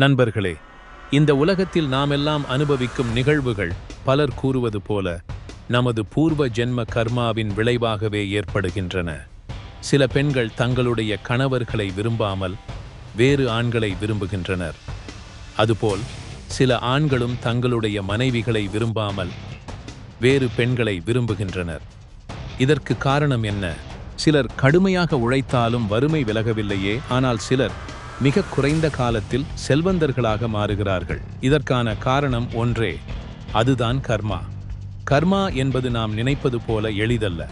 நண்பர்களே இந்த உலகத்தில் நாமெல்லாம் அனுபவிக்கும் நிகழ்வுகள் பலர் கூறுவது போல நமது பூர்வ ஜென்ம கர்மாவின் விளைவாகவே ஏற்படுகின்றன. சில பெண்கள் தங்களுடைய கணவர்களை விரும்பாமல் வேறு ஆண்களை விரும்புகின்றனர். அதுபோல் சில ஆண்களும் தங்களுடைய மனைவிகளை விரும்பாமல் வேறு பெண்களை விரும்புகின்றனர். இதற்கு காரணம் என்ன? சிலர் கடுமையாக உழைத்தாலும் வறுமை விலகவில்லையே ஆனால் சிலர் மிக குறைந்த காலத்தில் செல்வந்தர்களாக மாறுகிறார்கள். இதற்கான காரணம் ஒன்றே அதுதான் கர்மா. கர்மா என்பது நாம் நினைப்பது போல எளிதல்ல.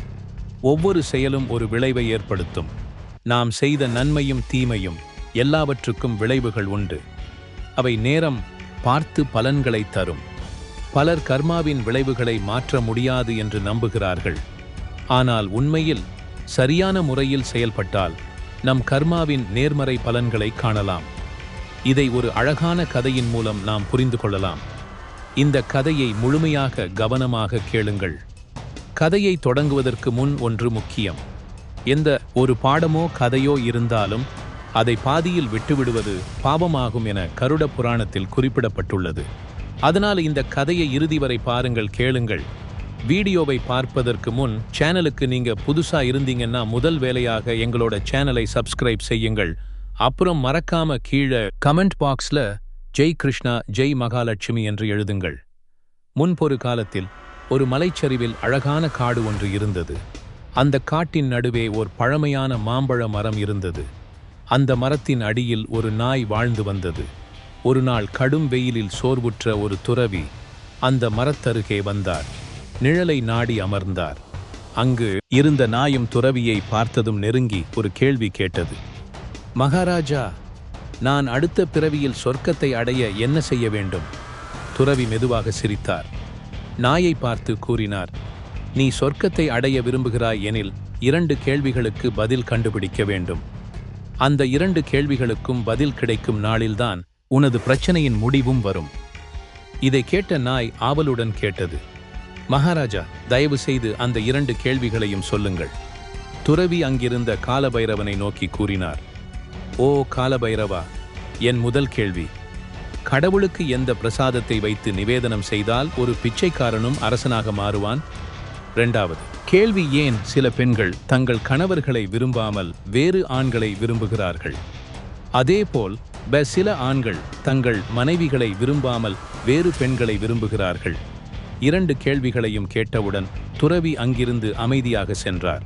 ஒவ்வொரு செயலும் ஒரு விளைவை ஏற்படுத்தும். நாம் செய்த நன்மையும் தீமையும் எல்லாவற்றுக்கும் விளைவுகள் உண்டு. அவை நேரம் பார்த்து பலன்களை தரும். பலர் கர்மாவின் விளைவுகளை மாற்ற முடியாது என்று நம்புகிறார்கள். ஆனால் உண்மையில் சரியான முறையில் செயல்பட்டால் நம் கர்மாவின் நேர்மறை பலன்களை காணலாம். இதை ஒரு அழகான கதையின் மூலம் நாம் புரிந்து கொள்ளலாம். இந்த கதையை முழுமையாக கவனமாக கேளுங்கள். கதையை தொடங்குவதற்கு முன் ஒன்று முக்கியம். எந்த ஒரு பாடமோ கதையோ இருந்தாலும் அதை பாதியில் விட்டுவிடுவது பாவமாகும் என கருட புராணத்தில் குறிப்பிடப்பட்டுள்ளது. அதனால் இந்த கதையை இறுதி வரை பாருங்கள் கேளுங்கள். வீடியோவை பார்ப்பதற்கு முன் சேனலுக்கு நீங்க புதுசா இருந்தீங்கன்னா முதல் வேலையாக எங்களோட சேனலை சப்ஸ்கிரைப் செய்யுங்கள். அப்புறம் மறக்காம கீழே கமெண்ட் பாக்ஸ்ல ஜெய் கிருஷ்ணா ஜெய் மகாலட்சுமி என்று எழுதுங்கள். முன்பொரு காலத்தில் ஒரு மலைச்சரிவில் அழகான காடு ஒன்று இருந்தது. அந்த காட்டின் நடுவே ஓர் பழமையான மாம்பழ மரம் இருந்தது. அந்த மரத்தின் அடியில் ஒரு நாய் வாழ்ந்து வந்தது. ஒரு நாள் கடும் வெயிலில் சோர்வுற்ற ஒரு துறவி அந்த மரத்தருகே வந்தார். நிழலை நாடி அமர்ந்தார். அங்கு இருந்த நாயும் துறவியை பார்த்ததும் நெருங்கி ஒரு கேள்வி கேட்டது. மகாராஜா நான் அடுத்த பிறவியில் சொர்க்கத்தை அடைய என்ன செய்ய வேண்டும்? துறவி மெதுவாக சிரித்தார். நாயை பார்த்து கூறினார் நீ சொர்க்கத்தை அடைய விரும்புகிறாய் எனில் இரண்டு கேள்விகளுக்கு பதில் கண்டுபிடிக்க வேண்டும். அந்த இரண்டு கேள்விகளுக்கும் பதில் கிடைக்கும் நாளில்தான் உனது பிரச்சனையின் முடிவும் வரும். இதை கேட்ட நாய் ஆவலுடன் கேட்டது. மகாராஜா தயவு செய்து அந்த இரண்டு கேள்விகளையும் சொல்லுங்கள். துறவி அங்கிருந்த காலபைரவனை நோக்கி கூறினார் ஓ காலபைரவா என் முதல் கேள்வி. கடவுளுக்கு எந்த பிரசாதத்தை வைத்து நிவேதனம் செய்தால் ஒரு பிச்சைக்காரனும் அரசனாக மாறுவான்? இரண்டாவது கேள்வி ஏன் சில பெண்கள் தங்கள் கணவர்களை விரும்பாமல் வேறு ஆண்களை விரும்புகிறார்கள்? அதேபோல் சில ஆண்கள் தங்கள் மனைவிகளை விரும்பாமல் வேறு பெண்களை விரும்புகிறார்கள். இரண்டு கேள்விகளையும் கேட்டவுடன் துறவி அங்கிருந்து அமைதியாக சென்றார்.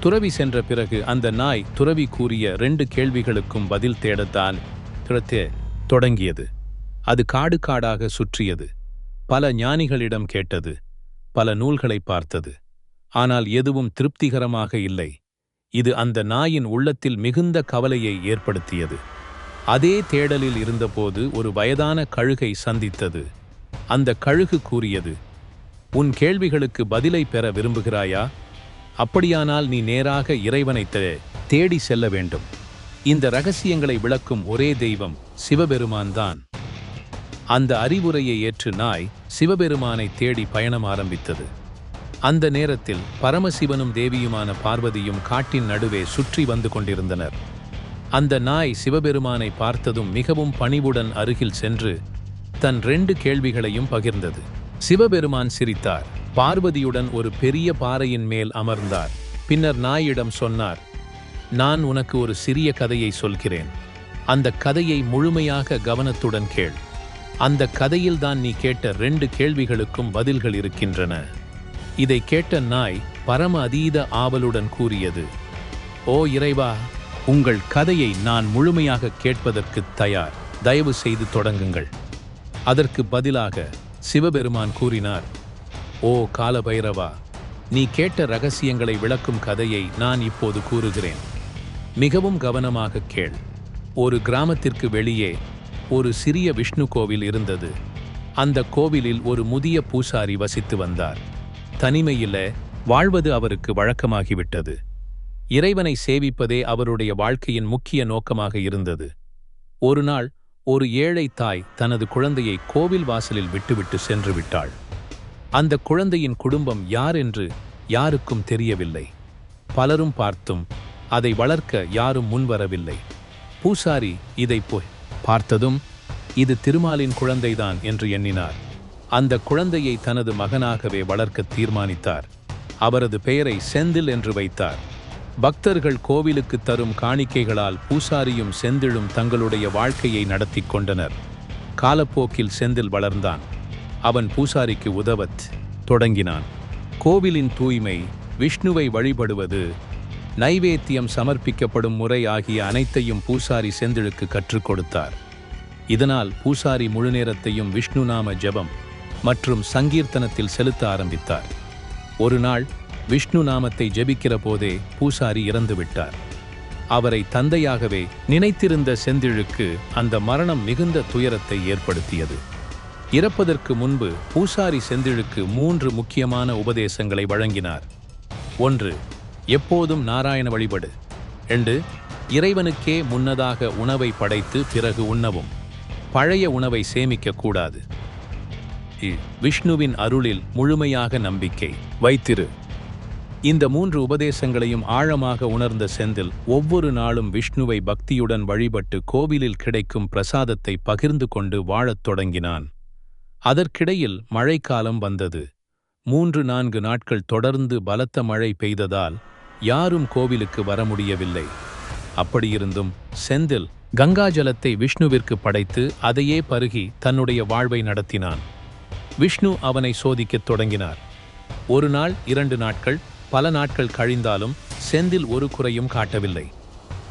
துறவி சென்ற பிறகு அந்த நாய் துறவி கூறிய ரெண்டு கேள்விகளுக்கும் பதில் தேடத்தான் திறத்தே தொடங்கியது. அது காடு காடாக சுற்றியது. பல ஞானிகளிடம் கேட்டது. பல நூல்களை பார்த்தது. ஆனால் எதுவும் திருப்திகரமாக இல்லை. இது அந்த நாயின் உள்ளத்தில் மிகுந்த கவலையை ஏற்படுத்தியது. அதே தேடலில் இருந்தபோது ஒரு வயதான கழுகை சந்தித்தது. அந்த கழுகு கூறியது உன் கேள்விகளுக்கு பதிலை பெற விரும்புகிறாயா? அப்படியானால் நீ நேராக இறைவனைத் தேடி செல்ல வேண்டும். இந்த ரகசியங்களை விளக்கும் ஒரே தெய்வம் சிவபெருமான்தான் அந்த அறிவுரையை ஏற்று நாய் சிவபெருமானை தேடி பயணம் ஆரம்பித்தது. அந்த நேரத்தில் பரமசிவனும் தேவியுமான பார்வதியும் காட்டின் நடுவே சுற்றி வந்து கொண்டிருந்தனர். அந்த நாய் சிவபெருமானை பார்த்ததும் மிகவும் பணிவுடன் அருகில் சென்று தன் ரெண்டு கேள்விகளையும் பகிர்ந்தது. சிவபெருமான் சிரித்தார். பார்வதியுடன் ஒரு பெரிய பாறையின் மேல் அமர்ந்தார். பின்னர் நாயிடம் சொன்னார் நான் உனக்கு ஒரு சிறிய கதையை சொல்கிறேன். அந்த கதையை முழுமையாக கவனத்துடன் கேள். அந்த கதையில்தான் நீ கேட்ட ரெண்டு கேள்விகளுக்கும் பதில்கள் இருக்கின்றன. இதை கேட்ட நாய் பரம அதீத ஆவலுடன் கூறியது ஓ இறைவா உங்கள் கதையை நான் முழுமையாக கேட்பதற்கு தயார். தயவு செய்து தொடங்குங்கள். அதற்கு பதிலாக சிவபெருமான் கூறினார் ஓ காலபைரவா நீ கேட்ட ரகசியங்களை விளக்கும் கதையை நான் இப்போது கூறுகிறேன். மிகவும் கவனமாக கேள். ஒரு கிராமத்திற்கு வெளியே ஒரு சிறிய விஷ்ணு கோவில் இருந்தது. அந்த கோவிலில் ஒரு முதிய பூசாரி வசித்து வந்தார். தனிமையில வாழ்வது அவருக்கு வழக்கமாகிவிட்டது. இறைவனை சேவிப்பதே அவருடைய வாழ்க்கையின் முக்கிய நோக்கமாக இருந்தது. ஒரு நாள் ஒரு ஏழை தாய் தனது குழந்தையை கோவில் வாசலில் விட்டுவிட்டு சென்று விட்டாள். அந்த குழந்தையின் குடும்பம் யார் என்று யாருக்கும் தெரியவில்லை. பலரும் பார்த்தும் அதை வளர்க்க யாரும் முன்வரவில்லை. பூசாரி இதை போய் பார்த்ததும் இது திருமாலின் குழந்தைதான் என்று எண்ணினார். அந்த குழந்தையை தனது மகனாகவே வளர்க்க தீர்மானித்தார். அவரது பெயரை செந்தில் என்று வைத்தார். பக்தர்கள் கோவிலுக்கு தரும் காணிக்கைகளால் பூசாரியும் செந்திலும் தங்களுடைய வாழ்க்கையை நடத்தி கொண்டனர். காலப்போக்கில் செந்தில் வளர்ந்தான். அவன் பூசாரிக்கு உதவத் தொடங்கினான். கோவிலின் தூய்மை விஷ்ணுவை வழிபடுவது நைவேத்தியம் சமர்ப்பிக்கப்படும் முறை ஆகிய அனைத்தையும் பூசாரி செந்திலுக்கு கற்றுக் கொடுத்தார். இதனால் பூசாரி முழுநேரத்தையும் விஷ்ணு நாம ஜெபம் மற்றும் சங்கீர்த்தனத்தில் செலுத்த ஆரம்பித்தார். ஒரு நாள் விஷ்ணு நாமத்தை ஜெபிக்கிற போதே பூசாரி இறந்துவிட்டார் அவரை தந்தையாகவே நினைத்திருந்த செந்திழுக்கு அந்த மரணம் மிகுந்த துயரத்தை ஏற்படுத்தியது. இறப்பதற்கு முன்பு பூசாரி செந்திழுக்கு மூன்று முக்கியமான உபதேசங்களை வழங்கினார். ஒன்று எப்போதும் நாராயண வழிபடு. ரெண்டு இறைவனுக்கே முன்னதாக உணவை படைத்து பிறகு உண்ணவும். பழைய உணவை சேமிக்கக்கூடாது விஷ்ணுவின் அருளில் முழுமையாக நம்பிக்கை. வைத்திரு. இந்த மூன்று உபதேசங்களையும் ஆழமாக உணர்ந்த செந்தில் ஒவ்வொரு நாளும் விஷ்ணுவை பக்தியுடன் வழிபட்டு கோவிலில் கிடைக்கும் பிரசாதத்தை பகிர்ந்து கொண்டு வாழத் தொடங்கினான். அதற்கிடையில் மழைக்காலம் வந்தது. மூன்று நான்கு நாட்கள் தொடர்ந்து பலத்த மழை பெய்ததால் யாரும் கோவிலுக்கு வர முடியவில்லை. அப்படியிருந்தும் செந்தில் கங்கா ஜலத்தை விஷ்ணுவிற்கு படைத்து அதையே பருகி தன்னுடைய வாழ்வை நடத்தினான். விஷ்ணு அவனை சோதிக்கத் தொடங்கினார். ஒரு நாள் இரண்டு நாட்கள் பல நாட்கள் கழிந்தாலும் செந்தில் ஒரு குறையும் காட்டவில்லை.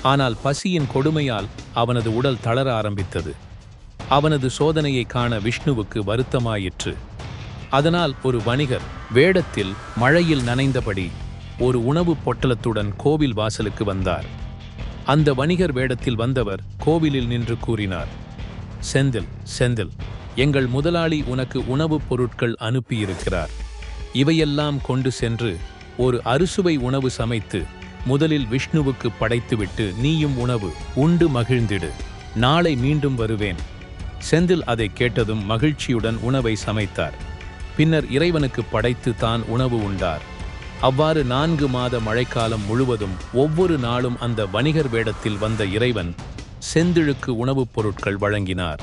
ஆனால் பசியின் கொடுமையால் அவனது உடல் தளர ஆரம்பித்தது. அவனது சோதனையை காண விஷ்ணுவுக்கு வருத்தமாயிற்று. அதனால் ஒரு வணிகர் வேடத்தில் மழையில் நனைந்தபடி ஒரு உணவுப் பொட்டலத்துடன் கோவில் வாசலுக்கு வந்தார். அந்த வணிகர் வேடத்தில் வந்தவர் கோவிலில் நின்று கூறினார் செந்தில் செந்தில் எங்கள் முதலாளி உனக்கு உணவுப் பொருட்கள் அனுப்பியிருக்கிறார். இவையெல்லாம் கொண்டு சென்று ஒரு அறுசுவை உணவு சமைத்து முதலில் விஷ்ணுவுக்கு படைத்துவிட்டு நீயும் உணவு உண்டு மகிழ்ந்திடு. நாளை மீண்டும் வருவேன். செந்தில் அதை கேட்டதும் மகிழ்ச்சியுடன் உணவை சமைத்தார். பின்னர் இறைவனுக்கு படைத்து தான் உணவு உண்டார். அவ்வாறு நான்கு மாத மழைக்காலம் முழுவதும் ஒவ்வொரு நாளும் அந்த வணிகர் வேடத்தில் வந்த இறைவன் செந்திழுக்கு உணவுப் பொருட்கள் வழங்கினார்.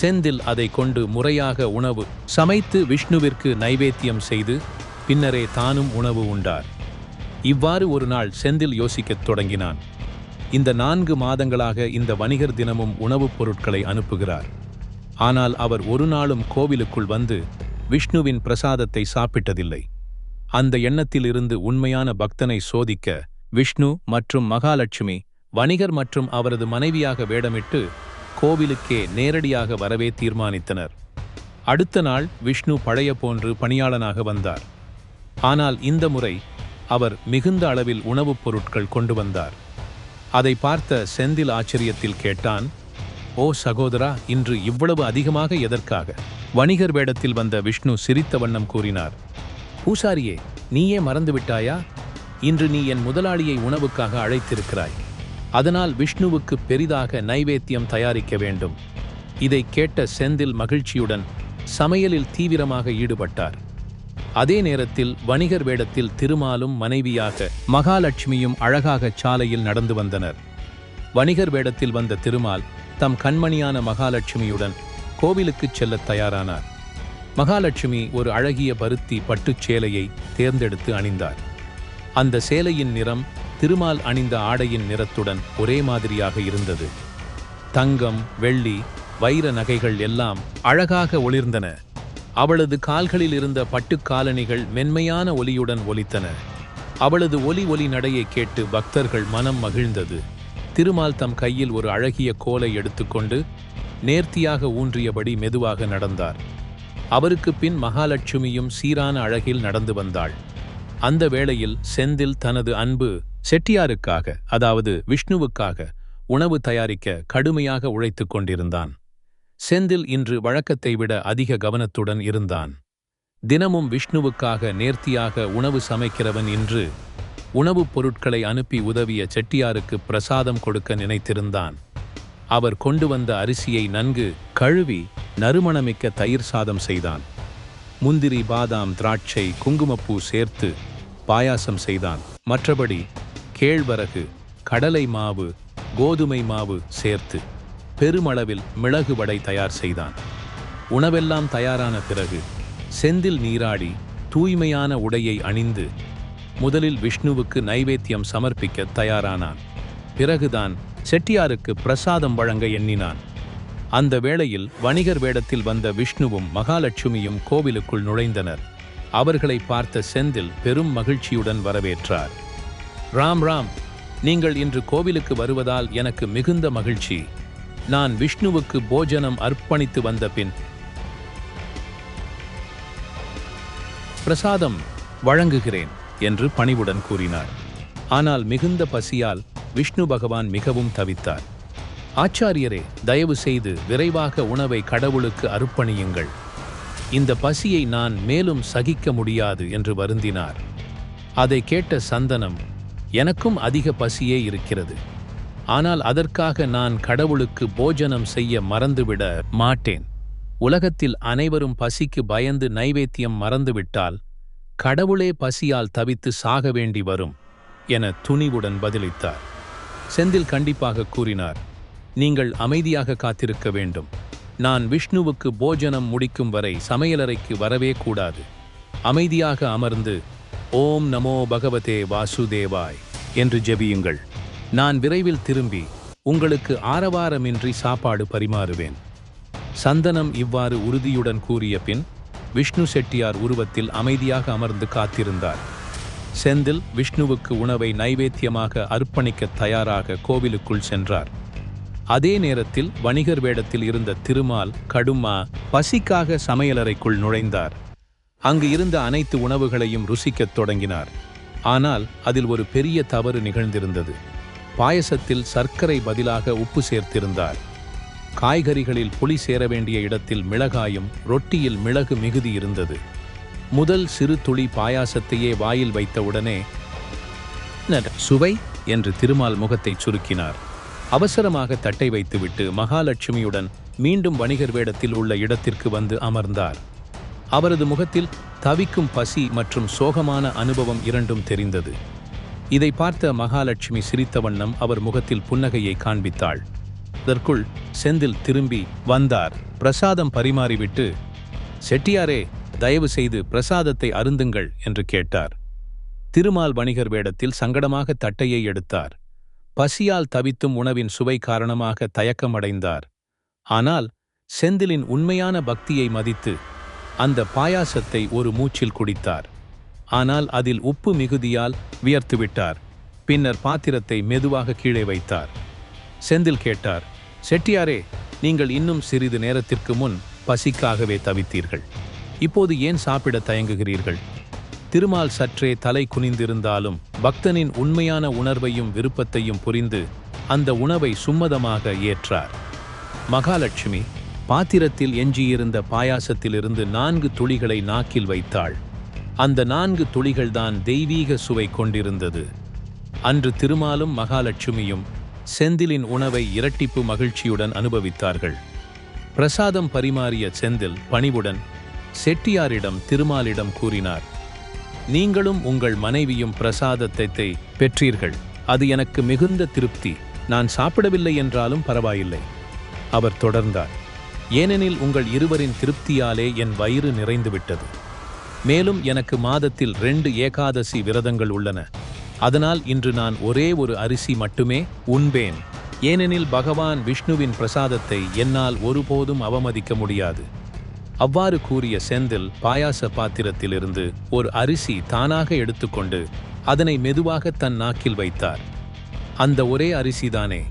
செந்தில் அதை கொண்டு முறையாக உணவு சமைத்து விஷ்ணுவிற்கு நைவேத்தியம் செய்து பின்னரே தானும் உணவு உண்டார். இவ்வாறு ஒரு நாள் செந்தில் யோசிக்கத் தொடங்கினான். இந்த நான்கு மாதங்களாக இந்த வணிகர் தினமும் உணவுப் பொருட்களை அனுப்புகிறார். ஆனால் அவர் ஒரு நாளும் கோவிலுக்குள் வந்து விஷ்ணுவின் பிரசாதத்தை சாப்பிட்டதில்லை. அந்த எண்ணத்திலிருந்து உண்மையான பக்தனை சோதிக்க விஷ்ணு மற்றும் மகாலட்சுமி வணிகர் மற்றும் அவரது மனைவியாக வேடமிட்டு கோவிலுக்கே நேரடியாக வரவே தீர்மானித்தனர். அடுத்த நாள் விஷ்ணு பழைய போன்று பணியாளனாக வந்தார். ஆனால் இந்த முறை அவர் மிகுந்த அளவில் உணவுப் பொருட்கள் கொண்டு வந்தார். அதை பார்த்த செந்தில் ஆச்சரியத்தில் கேட்டான் ஓ சகோதரா இன்று இவ்வளவு அதிகமாக எதற்காக? வணிகர் வேடத்தில் வந்த விஷ்ணு சிரித்த வண்ணம் கூறினார் பூசாரியே நீயே மறந்துவிட்டாயா இன்று நீ என் முதலாளியை உணவுக்காக அழைத்திருக்கிறாய். அதனால் விஷ்ணுவுக்கு பெரிதாக நைவேத்தியம் தயாரிக்க வேண்டும். இதை கேட்ட செந்தில் மகிழ்ச்சியுடன் சமையலில் தீவிரமாக ஈடுபட்டார். அதே நேரத்தில் வணிகர் வேடத்தில் திருமாலும் மனைவியாக மகாலட்சுமியும் அழகாக சாலையில் நடந்து வந்தனர். வணிகர் வேடத்தில் வந்த திருமால் தம் கண்மணியான மகாலட்சுமியுடன் கோவிலுக்குச் செல்லத் தயாரானார். மகாலட்சுமி ஒரு அழகிய பருத்தி பட்டுச் சேலையை தேர்ந்தெடுத்து அணிந்தார். அந்த சேலையின் நிறம் திருமால் அணிந்த ஆடையின் நிறத்துடன் ஒரே மாதிரியாக இருந்தது. தங்கம் வெள்ளி வைர நகைகள் எல்லாம் அழகாக ஒளிர்ந்தன. அவளது கால்களில் இருந்த பட்டுக் காலணிகள் மென்மையான ஒலியுடன் ஒலித்தன. அவளது ஒலி ஒலி நடையை கேட்டு பக்தர்கள் மனம் மகிழ்ந்தது. திருமால் தம் கையில் ஒரு அழகிய கோலை எடுத்துக்கொண்டு நேர்த்தியாக ஊன்றியபடி மெதுவாக நடந்தார். அவருக்கு பின் மகாலட்சுமியும் சீரான அழகில் நடந்து வந்தாள். அந்த வேளையில் செந்தில் தனது அன்பு செட்டியாருக்காக அதாவது விஷ்ணுவுக்காக உணவு தயாரிக்க கடுமையாக உழைத்துக் கொண்டிருந்தான். செந்தில் இன்று வழக்கத்தை விட அதிக கவனத்துடன் இருந்தான். தினமும் விஷ்ணுவுக்காக நேர்த்தியாக உணவு சமைக்கிறவன் இன்று உணவுப் பொருட்களை அனுப்பி உதவிய செட்டியாருக்கு பிரசாதம் கொடுக்க நினைத்திருந்தான். அவர் கொண்டு வந்த அரிசியை நன்கு கழுவி நறுமணமிக்க தயிர் சாதம் செய்தான். முந்திரி பாதாம் திராட்சை குங்குமப்பூ சேர்த்து பாயாசம் செய்தான். மற்றபடி கேழ்வரகு கடலை மாவு கோதுமை மாவு சேர்த்து பெருமளவில் மிளகு வடை தயார் செய்தான். உணவெல்லாம் தயாரான பிறகு செந்தில் நீராடி தூய்மையான உடையை அணிந்து முதலில் விஷ்ணுவுக்கு நைவேத்தியம் சமர்ப்பிக்க தயாரானான். பிறகுதான் செட்டியாருக்கு பிரசாதம் வழங்க எண்ணினான். அந்த வேளையில் வணிகர் வேடத்தில் வந்த விஷ்ணுவும் மகாலட்சுமியும் கோவிலுக்குள் நுழைந்தனர். அவர்களை பார்த்த செந்தில் பெரும் மகிழ்ச்சியுடன் வரவேற்றார். ராம் ராம் நீங்கள் இன்று கோவிலுக்கு வருவதால் எனக்கு மிகுந்த மகிழ்ச்சி. நான் விஷ்ணுவுக்கு போஜனம் அர்ப்பணித்து வந்த பின் பிரசாதம் வழங்குகிறேன் என்று பணிவுடன் கூறினார். ஆனால் மிகுந்த பசியால் விஷ்ணு பகவான் மிகவும் தவித்தார். ஆச்சாரியரே தயவு செய்து விரைவாக உணவை கடவுளுக்கு அர்ப்பணியுங்கள். இந்த பசியை நான் மேலும் சகிக்க முடியாது என்று வருந்தினார். அதை கேட்ட சந்தனம் எனக்கும் அதிக பசியே இருக்கிறது. ஆனால் அதற்காக நான் கடவுளுக்கு போஜனம் செய்ய மறந்துவிட மாட்டேன். உலகத்தில் அனைவரும் பசிக்கு பயந்து நைவேத்தியம் மறந்துவிட்டால் கடவுளே பசியால் தவித்து சாக வேண்டி வரும் என துணிவுடன் பதிலளித்தார். செந்தில் கண்டிப்பாக கூறினார் நீங்கள் அமைதியாக காத்திருக்க வேண்டும். நான் விஷ்ணுவுக்கு போஜனம் முடிக்கும் வரை சமையலறைக்கு வரவே கூடாது. அமைதியாக அமர்ந்து ஓம் நமோ பகவதே வாசுதேவாய் என்று ஜெபியுங்கள். நான் விரைவில் திரும்பி உங்களுக்கு ஆரவாரமின்றி சாப்பாடு பரிமாறுவேன். சந்தனம் இவ்வாறு உறுதியுடன் கூறிய பின் விஷ்ணு செட்டியார் உருவத்தில் அமைதியாக அமர்ந்து காத்திருந்தார். செந்தில் விஷ்ணுவுக்கு உணவை நைவேத்தியமாக அர்ப்பணிக்க தயாராக கோவிலுக்குள் சென்றார். அதே நேரத்தில் வணிகர் வேடத்தில் இருந்த திருமால் கடுமா பசிக்காக சமையலறைக்குள் நுழைந்தார். அங்கு இருந்த அனைத்து உணவுகளையும் ருசிக்கத் தொடங்கினார். ஆனால் அதில் ஒரு பெரிய தவறு நிகழ்ந்திருந்தது. பாயசத்தில் சர்க்கரை பதிலாக உப்பு சேர்த்திருந்தார். காய்கறிகளில் புளி சேர வேண்டிய இடத்தில் மிளகாயும் ரொட்டியில் மிளகு மிகுதி இருந்தது. முதல் சிறு துளி பாயாசத்தையே வாயில் வைத்தவுடனே சுவை! என்று திருமால் முகத்தை சுருக்கினார். அவசரமாக தட்டை வைத்துவிட்டு மகாலட்சுமியுடன் மீண்டும் வணிகர் வேடத்தில் உள்ள இடத்திற்கு வந்து அமர்ந்தார். அவரது முகத்தில் தவிக்கும் பசி மற்றும் சோகமான அனுபவம் இரண்டும் தெரிந்தது. இதை பார்த்த மகாலட்சுமி சிரித்த வண்ணம் அவர் முகத்தில் புன்னகையை காண்பித்தாள். அதற்குள் செந்தில் திரும்பி வந்தார். பிரசாதம் பரிமாறிவிட்டு செட்டியாரே தயவு செய்து பிரசாதத்தை அருந்துங்கள் என்று கேட்டார். திருமால் வணிகர் வேடத்தில் சங்கடமாக தட்டையை எடுத்தார். பசியால் தவித்தும் உணவின் சுவை காரணமாக தயக்கமடைந்தார். ஆனால் செந்திலின் உண்மையான பக்தியை மதித்து அந்த பாயாசத்தை ஒரு மூச்சில் குடித்தார். ஆனால் அதில் உப்பு மிகுதியால் வியர்த்துவிட்டார் பின்னர் பாத்திரத்தை மெதுவாக கீழே வைத்தார். செந்தில் கேட்டார் செட்டியாரே நீங்கள் இன்னும் சிறிது நேரத்திற்கு முன் பசிக்காகவே தவித்தீர்கள். இப்போது ஏன் சாப்பிட தயங்குகிறீர்கள்? திருமால் சற்றே தலை குனிந்திருந்தாலும் பக்தனின் உண்மையான உணர்வையும் விருப்பத்தையும் புரிந்து அந்த உணவை சும்மதமாக ஏற்றார். மகாலட்சுமி பாத்திரத்தில் எஞ்சியிருந்த பாயாசத்திலிருந்து நான்கு துளிகளை நாக்கில் வைத்தாள். அந்த நான்கு துளிகள்தான் தெய்வீக சுவை கொண்டிருந்தது. அன்று திருமாலும் மகாலட்சுமியும் செந்திலின் உணவை இரட்டிப்பு மகிழ்ச்சியுடன் அனுபவித்தார்கள். பிரசாதம் பரிமாறிய செந்தில் பணிவுடன் செட்டியாரிடம் திருமாலிடம் கூறினார் நீங்களும் உங்கள் மனைவியும் பிரசாதத்தை பெற்றீர்கள். அது எனக்கு மிகுந்த திருப்தி. நான் சாப்பிடவில்லை என்றாலும் பரவாயில்லை. அவர் தொடர்ந்தார் ஏனெனில் உங்கள் இருவரின் திருப்தியாலே என் வயிறு நிறைந்துவிட்டது. மேலும் எனக்கு மாதத்தில் ரெண்டு ஏகாதசி விரதங்கள் உள்ளன. அதனால் இன்று நான் ஒரே ஒரு அரிசி மட்டுமே உண்பேன். ஏனெனில் பகவான் விஷ்ணுவின் பிரசாதத்தை என்னால் ஒருபோதும் அவமதிக்க முடியாது. அவ்வாறு கூறிய செந்தில் பாயாச பாத்திரத்திலிருந்து ஒரு அரிசி தானாக எடுத்துக்கொண்டு அதனை மெதுவாக தன் நாக்கில் வைத்தார். அந்த ஒரே அரிசிதானே.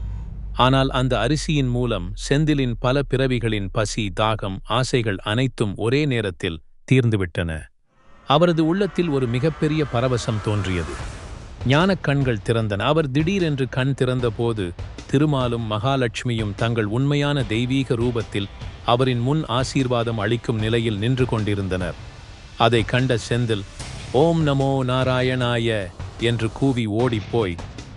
ஆனால் அந்த அரிசியின் மூலம் செந்திலின் பல பிறவிகளின் பசி தாகம் ஆசைகள் அனைத்தும் ஒரே நேரத்தில் தீர்ந்துவிட்டன. அவரது உள்ளத்தில் ஒரு மிகப்பெரிய பரவசம் தோன்றியது. ஞானக் கண்கள் திறந்தன. அவர் திடீரென்று கண் திறந்தபோது திருமாலும் மகாலட்சுமியும் தங்கள் உண்மையான தெய்வீக ரூபத்தில் அவரின் முன் ஆசீர்வாதம் அளிக்கும் நிலையில் நின்று கொண்டிருந்தனர். அதை கண்ட செந்தில் ஓம் நமோ நாராயணாய என்று கூவி ஓடிப்போய்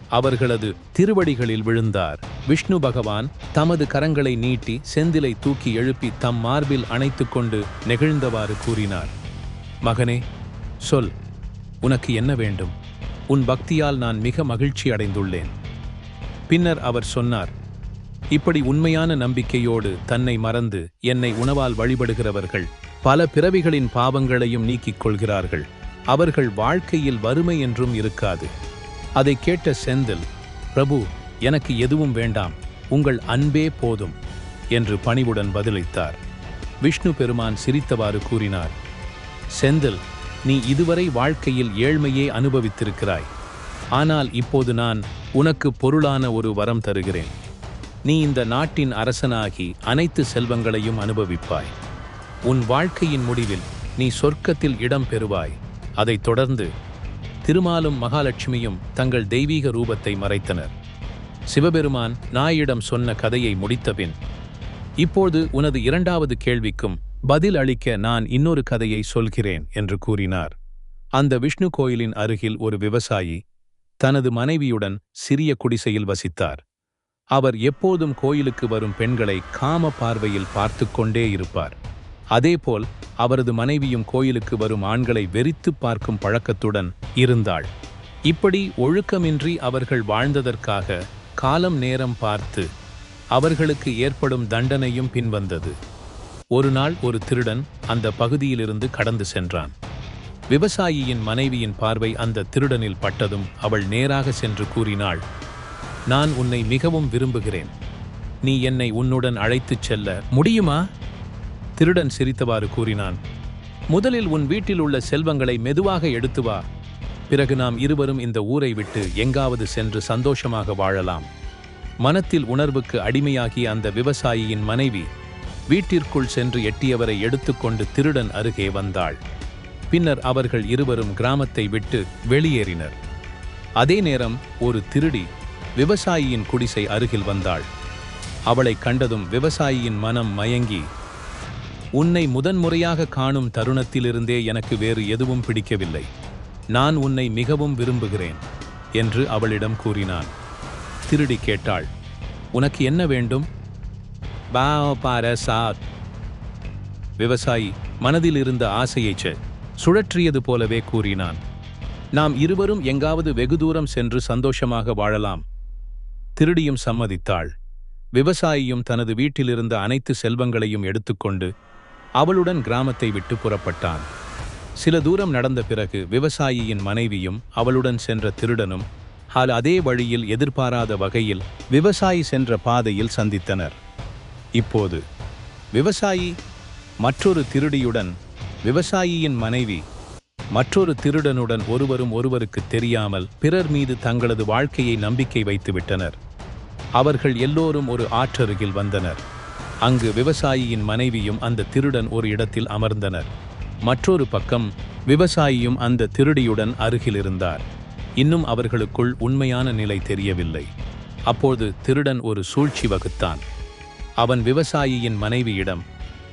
அவர்களது திருவடிகளில் விழுந்தார். விஷ்ணு பகவான் தமது கரங்களை நீட்டி செந்திலை தூக்கி எழுப்பி தம் மார்பில் அணைத்து கொண்டு நெகிழ்ந்தவாறு கூறினார். மகனே சொல் உனக்கு என்ன வேண்டும்? உன் பக்தியால் நான் மிக மகிழ்ச்சி அடைந்துள்ளேன். பின்னர் அவர் சொன்னார் இப்படி உண்மையான நம்பிக்கையோடு தன்னை மறந்து என்னை உணவால் வழிபடுகிறவர்கள் பல பிறவிகளின் பாவங்களையும் நீக்கிக் கொள்கிறார்கள். அவர்கள் வாழ்க்கையில் வறுமை என்றும் இருக்காது. அதை கேட்ட செந்தில் பிரபு எனக்கு எதுவும் வேண்டாம். உங்கள் அன்பே போதும் என்று பணிவுடன் பதிலளித்தார். விஷ்ணு பெருமான் சிரித்தவாறு கூறினார் செந்தில் நீ இதுவரை வாழ்க்கையில் ஏழ்மையே அனுபவித்திருக்கிறாய். ஆனால் இப்போது நான் உனக்கு பொருளான ஒரு வரம் தருகிறேன். நீ இந்த நாட்டின் அரசனாகி அனைத்து செல்வங்களையும் அனுபவிப்பாய். உன் வாழ்க்கையின் முடிவில் நீ சொர்க்கத்தில் இடம் பெறுவாய். அதைத் தொடர்ந்து திருமாலும் மகாலட்சுமியும் தங்கள் தெய்வீக ரூபத்தை மறைத்தனர். சிவபெருமான் நாயிடம் சொன்ன கதையை முடித்தபின் இப்போது உனது இரண்டாவது கேள்விக்கும் பதில் அளிக்க நான் இன்னொரு கதையை சொல்கிறேன் என்று கூறினார். அந்த விஷ்ணு கோயிலின் அருகில் ஒரு விவசாயி தனது மனைவியுடன் சிறிய குடிசையில் வசித்தார். அவர் எப்போதும் கோயிலுக்கு வரும் பெண்களை காம பார்வையில் பார்த்து கொண்டே இருப்பார். அதேபோல் அவரது மனைவியும் கோயிலுக்கு வரும் ஆண்களை வெறித்து பார்க்கும் பழக்கத்துடன் இருந்தாள். இப்படி ஒழுக்கமின்றி அவர்கள் வாழ்ந்ததற்காக காலம் நேரம் பார்த்து அவர்களுக்கு ஏற்படும் தண்டனையும் பின்வந்தது. ஒரு நாள் ஒரு திருடன் அந்த பகுதியிலிருந்து கடந்து சென்றான். விவசாயியின் மனைவியின் பார்வை அந்த திருடனில் பட்டதும் அவள் நேராக சென்று கூறினாள் நான் உன்னை மிகவும் விரும்புகிறேன். நீ என்னை உன்னுடன் அழைத்துச் செல்ல முடியுமா? திருடன் சிரித்தவாறு கூறினான் முதலில் உன் வீட்டில் உள்ள செல்வங்களை மெதுவாக எடுத்து வா. பிறகு நாம் இருவரும் இந்த ஊரை விட்டு எங்காவது சென்று சந்தோஷமாக வாழலாம். மனத்தில் உணர்வுக்கு அடிமையாகிய அந்த விவசாயியின் மனைவி வீட்டிற்குள் சென்று எட்டியவரை எடுத்துக்கொண்டு திருடன் அருகே வந்தாள். பின்னர் அவர்கள் இருவரும் கிராமத்தை விட்டு வெளியேறினர். அதே நேரம் ஒரு திருடி விவசாயியின் குடிசை அருகில் வந்தாள். அவளை கண்டதும் விவசாயியின் மனம் மயங்கி உன்னை முதன்முறையாக காணும் தருணத்திலிருந்தே எனக்கு வேறு எதுவும் பிடிக்கவில்லை. நான் உன்னை மிகவும் விரும்புகிறேன் என்று அவளிடம் கூறினான். திருடி கேட்டாள் உனக்கு என்ன வேண்டும்? பா பார விவசாயி மனதில் இருந்த ஆசையைச் சுழற்றியது போலவே கூறினான். நாம் இருவரும் எங்காவது வெகு தூரம் சென்று சந்தோஷமாக வாழலாம். திருடியும் சம்மதித்தாள். விவசாயியும் தனது வீட்டிலிருந்த அனைத்து செல்வங்களையும் எடுத்துக்கொண்டு அவளுடன் கிராமத்தை விட்டு புறப்பட்டான். சில தூரம் நடந்த பிறகு விவசாயியின் மனைவியும் அவளுடன் சென்ற திருடனும் ஹால் அதே வழியில் எதிர்பாராத வகையில் விவசாயி சென்ற பாதையில் சந்தித்தனர். இப்போது விவசாயி மற்றொரு திருடியுடன் விவசாயியின் மனைவி மற்றொரு திருடனுடன் ஒருவரும் ஒருவருக்கு தெரியாமல் பிறர் மீது தங்களது வாழ்க்கையை நம்பிக்கை வைத்துவிட்டனர் அவர்கள் எல்லோரும் ஒரு ஆற்றருகில் வந்தனர். அங்கு விவசாயியின் மனைவியும் அந்த திருடன் ஒரு இடத்தில் அமர்ந்தனர். மற்றொரு பக்கம் விவசாயியும் அந்த திருடியுடன் அருகில் இருந்தார். இன்னும் அவர்களுக்குள் உண்மையான நிலை தெரியவில்லை. அப்போது திருடன் ஒரு சூழ்ச்சி வகுத்தான். அவன் விவசாயியின் மனைவியிடம்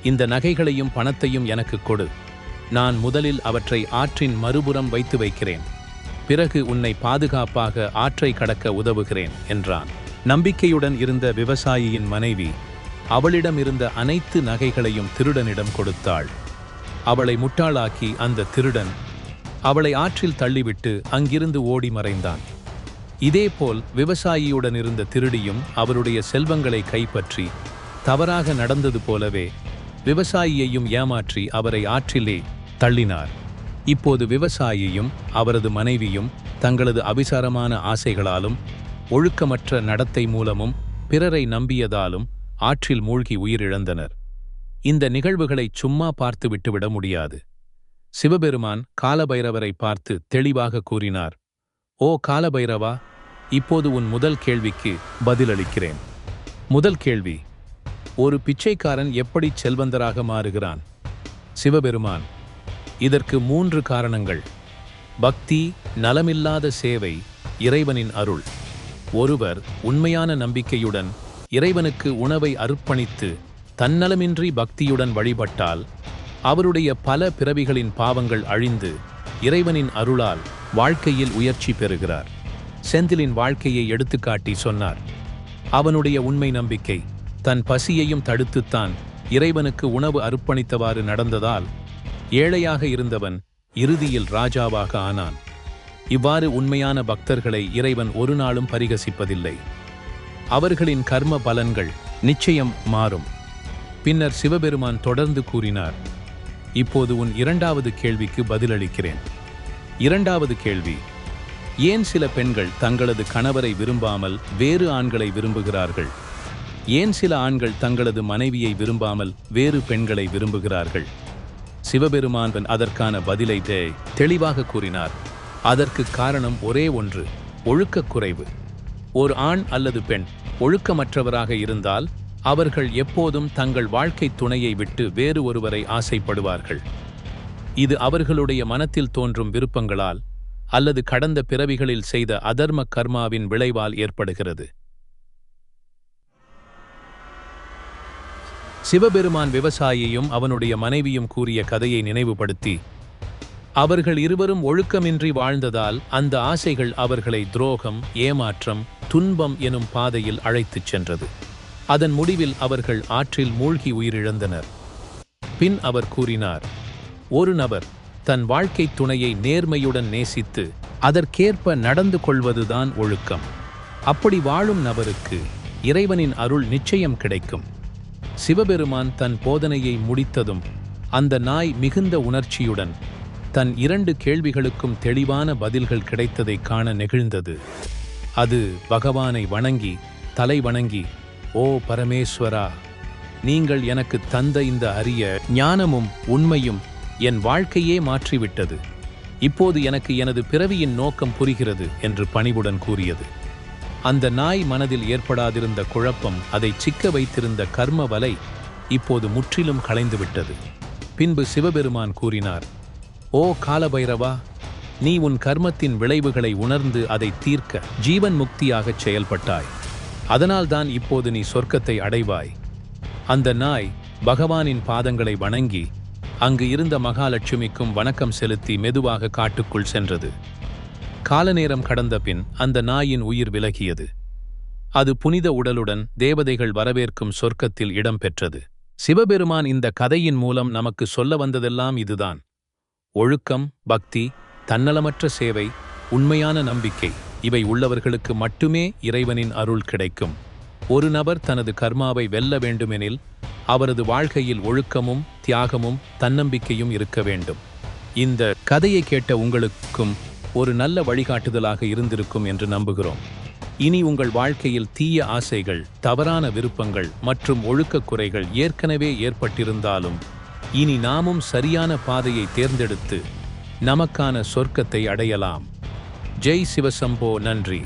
இந்த நகைகளையும் பணத்தையும் எனக்கு கொடு. நான் முதலில் அவற்றை ஆற்றின் மறுபுறம் வைத்து வைக்கிறேன். பிறகு உன்னை பாதுகாப்பாக ஆற்றை கடக்க உதவுகிறேன் என்றான். நம்பிக்கையுடன் இருந்த விவசாயியின் மனைவி அவளிடம் இருந்த அனைத்து நகைகளையும் திருடனிடம் கொடுத்தாள். அவளை முட்டாளாக்கி அந்த திருடன் அவளை ஆற்றில் தள்ளிவிட்டு அங்கிருந்து ஓடி மறைந்தான். இதேபோல் விவசாயியுடன் இருந்த திருடியும் அவருடைய செல்வங்களை கைப்பற்றி தவறாக நடந்தது போலவே விவசாயியையும் ஏமாற்றி அவரை ஆற்றிலே தள்ளினார். இப்போது விவசாயியும் அவரது மனைவியும் தங்களது அபிசாரமான ஆசைகளாலும் ஒழுக்கமற்ற நடத்தை மூலமும் பிறரை நம்பியதாலும் ஆற்றில் மூழ்கி உயிரிழந்தனர். இந்த நிகழ்வுகளை சும்மா பார்த்து விட்டுவிட முடியாது. சிவபெருமான் காலபைரவரை பார்த்து தெளிவாக கூறினார் ஓ காலபைரவா இப்போது உன் முதல் கேள்விக்கு பதிலளிக்கிறேன். முதல் கேள்வி ஒரு பிச்சைக்காரன் எப்படி செல்வந்தராக மாறுகிறான்? சிவபெருமான் இதற்கு மூன்று காரணங்கள். பக்தி நலமில்லாத சேவை இறைவனின் அருள். ஒருவர் உண்மையான நம்பிக்கையுடன் இறைவனுக்கு உணவை அர்ப்பணித்து தன்னலமின்றி பக்தியுடன் வழிபட்டால் அவருடைய பல பிறவிகளின் பாவங்கள் அழிந்து இறைவனின் அருளால் வாழ்க்கையில் உயர்ச்சி பெறுகிறார். செந்திலின் வாழ்க்கையை எடுத்துக்காட்டி சொன்னார். அவனுடைய உண்மை நம்பிக்கை தன் பசியையும் தடுத்துத்தான் இறைவனுக்கு உணவு அர்ப்பணித்தவாறு நடந்ததால் ஏழையாக இருந்தவன் இறுதியில் ராஜாவாக ஆனான். இவ்வாறு உண்மையான பக்தர்களை இறைவன் ஒரு நாளும் பரிகசிப்பதில்லை. அவர்களின் கர்ம பலன்கள் நிச்சயம் மாறும். பின்னர் சிவபெருமான் தொடர்ந்து கூறினார் இப்போது உன் இரண்டாவது கேள்விக்கு பதிலளிக்கிறேன். இரண்டாவது கேள்வி ஏன் சில பெண்கள் தங்களது கணவரை விரும்பாமல் வேறு ஆண்களை விரும்புகிறார்கள்? ஏன் சில ஆண்கள் தங்களது மனைவியை விரும்பாமல் வேறு பெண்களை விரும்புகிறார்கள்? சிவபெருமான் அதற்கான பதிலை தெளிவாக கூறினார். அதற்கு காரணம் ஒரே ஒன்று ஒழுக்கக் குறைவு. ஒரு ஆண் அல்லது பெண் ஒழுக்கமற்றவராக இருந்தால் அவர்கள் எப்போதும் தங்கள் வாழ்க்கை துணையை விட்டு வேறு ஒருவரை ஆசைப்படுவார்கள். இது அவர்களுடைய மனத்தில் தோன்றும் விருப்பங்களால் அல்லது கடந்த பிறவிகளில் செய்த அதர்ம கர்மாவின் விளைவால் ஏற்படுகிறது. சிவபெருமான் விவசாயியும் அவனுடைய மனைவியும் கூறிய கதையை நினைவுபடுத்தி அவர்கள் இருவரும் ஒழுக்கமின்றி வாழ்ந்ததால் அந்த ஆசைகள் அவர்களை துரோகம் ஏமாற்றம் துன்பம் எனும் பாதையில் அழைத்துச் சென்றது. அதன் முடிவில் அவர்கள் ஆற்றில் மூழ்கி உயிரிழந்தனர். பின் அவர் கூறினார் ஒரு நபர் தன் வாழ்க்கை துணையை நேர்மையுடன் நேசித்து அதற்கேற்ப நடந்து கொள்வதுதான் ஒழுக்கம். அப்படி வாழும் நபருக்கு இறைவனின் அருள் நிச்சயம் கிடைக்கும். சிவபெருமான் தன் போதனையை முடித்ததும் அந்த நாய் மிகுந்த உணர்ச்சியுடன் தன் இரண்டு கேள்விகளுக்கும் தெளிவான பதில்கள் கிடைத்ததைக் காண நெகிழ்ந்தது. அது பகவானை வணங்கி தலை வணங்கி ஓ பரமேஸ்வரா நீங்கள் எனக்கு தந்த இந்த அரிய ஞானமும் உண்மையும் என் வாழ்க்கையே மாற்றிவிட்டது. இப்போது எனக்கு எனது பிறவியின் நோக்கம் புரிகிறது என்று பணிவுடன் கூறியது. அந்த நாய் மனதில் ஏற்படாதிருந்த குழப்பம் அதை சிக்க வைத்திருந்த கர்ம வலை இப்போது முற்றிலும் களைந்துவிட்டது. பின்பு சிவபெருமான் கூறினார் ஓ காலபைரவா நீ உன் கர்மத்தின் விளைவுகளை உணர்ந்து அதை தீர்க்க ஜீவன் முக்தியாகச் செயல்பட்டாய். அதனால்தான் இப்போது நீ சொர்க்கத்தை அடைவாய். அந்த நாய் பகவானின் பாதங்களை வணங்கி அங்கு இருந்த மகாலட்சுமிக்கும் வணக்கம் செலுத்தி மெதுவாக காட்டுக்குள் சென்றது. காலநேரம் கடந்த பின் அந்த நாயின் உயிர் விலகியது. அது புனித உடலுடன் தேவதைகள் வரவேற்கும் சொர்க்கத்தில் இடம் பெற்றது. சிவபெருமான் இந்த கதையின் மூலம் நமக்கு சொல்ல வந்ததெல்லாம் இதுதான். ஒழுக்கம் பக்தி தன்னலமற்ற சேவை உண்மையான நம்பிக்கை இவை உள்ளவர்களுக்கு மட்டுமே இறைவனின் அருள் கிடைக்கும். ஒரு நபர் தனது கர்மாவை வெல்ல வேண்டுமெனில் அவரது வாழ்க்கையில் ஒழுக்கமும் தியாகமும் தன்னம்பிக்கையும் இருக்க வேண்டும். இந்த கதையை கேட்ட உங்களுக்கும் ஒரு நல்ல வழிகாட்டுதலாக இருந்திருக்கும் என்று நம்புகிறோம். இனி உங்கள் வாழ்க்கையில் தீய ஆசைகள் தவறான விருப்பங்கள் மற்றும் ஒழுக்கக் குறைகள் ஏற்கனவே ஏற்பட்டிருந்தாலும் இனி நாமும் சரியான பாதையை தேர்ந்தெடுத்து நமக்கான சொர்க்கத்தை அடையலாம். ஜெய் சிவசம்போ நன்றி.